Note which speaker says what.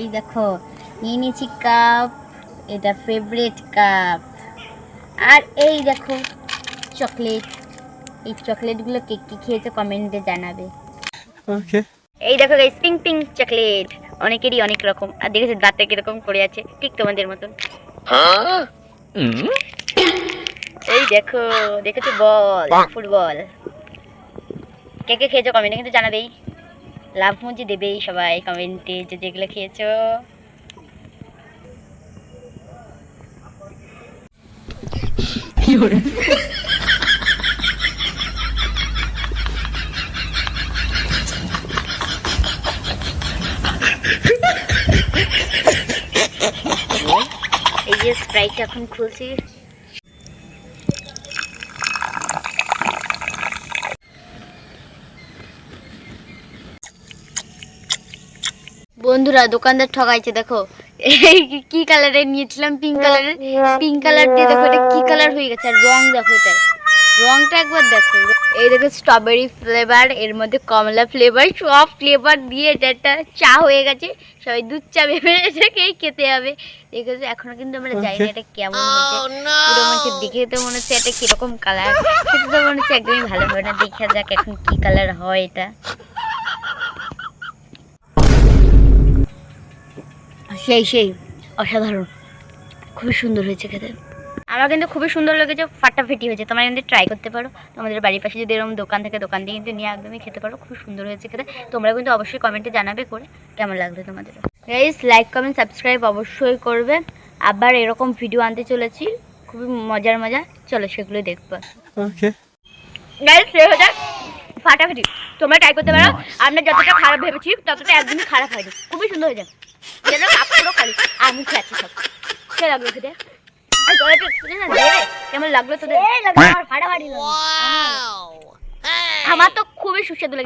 Speaker 1: এই দেখো নিয়ে নিয়েছি কাপ এটা ফেভারিট কাপ। আর এই দেখো চকলেট এই চকলেটগুলো কে কি খেয়েছে কমেন্টে জানাবে. এই দেখো গাইস পিঙ্ক পিঙ্ক চকলেট অনেকেরই অনেক রকম। আর দেখেছ দাঁতে কীরকম করে আছে? ঠিক তোমাদের মতন। এই দেখো দেখেছ বল ফুটবল কে কে খেয়েছো কমেন্টে কিন্তু জানাবেই। লাভ মুজি দেবেই সবাই কমেন্টে যে যেগুলো খেয়েছো। এই যে স্প্রাইট এখন খুলছি। বন্ধুরা দোকানদার ঠকাইছে দেখো। এই কি কালারের নিয়েছিলাম? পিঙ্ক কালারের পিঙ্ক কালার দিয়ে দেখো এটা কি কালার হয়ে গেছে? আর রং দেখো এটা রংটা একবার দেখো। এই দেখো স্ট্রবেরি ফ্লেভার এর মধ্যে কমলা ফ্লেভার সব ফ্লেভার দিয়ে এটা একটা চা হয়ে গেছে। সবাই দুধ চা ভেবে এটাকেই খেতে হবে। দেখেছ এখনও কিন্তু আমরা জানি না এটা কেমন হয়েছে। হচ্ছে দেখে তো মনে হচ্ছে এটা কীরকম কালার খেতে তো মনে হচ্ছে একদমই ভালো হবে না। দেখা যাক এখন কি কালার হয় এটা। সেই সেই অসাধারণ। খুবই সুন্দর হয়েছে খেতে। আমার কিন্তু খুবই সুন্দর লেগেছে ফাটাফাটি হয়েছে। তোমরা কিন্তু ট্রাই করতে পারো। তোমাদের বাড়ির পাশে যদি এরকম দোকান থাকে দোকান দিয়ে কিন্তু নিয়ে একদমই খেতে পারো। খুব সুন্দর হয়েছে খেতে। তোমরা কিন্তু অবশ্যই কমেন্টে জানাবে করে কেমন লাগল তোমাদের। গাইস লাইক কমেন্ট সাবস্ক্রাইব অবশ্যই করবে। আবার এরকম ভিডিও আনতে চলেছি। খুবই মজার মজা। চলো সেগুলো দেখব. গাইস হয়ে ফাটাফাটি তোমরা ট্রাই করতে পারো। আমরা যতটা খারাপ ভেবেছি ততটা একদমই খারাপ হয়নি। খুবই সুন্দর হয়ে যায় যেন কাপ পুরো খালি আর মুখে আছে সব। কে লাগল খেতে কেমন লাগল তোদের? আমার ফাটাফাটি আমার তো খুবই সুস্বাদু লেগেছে।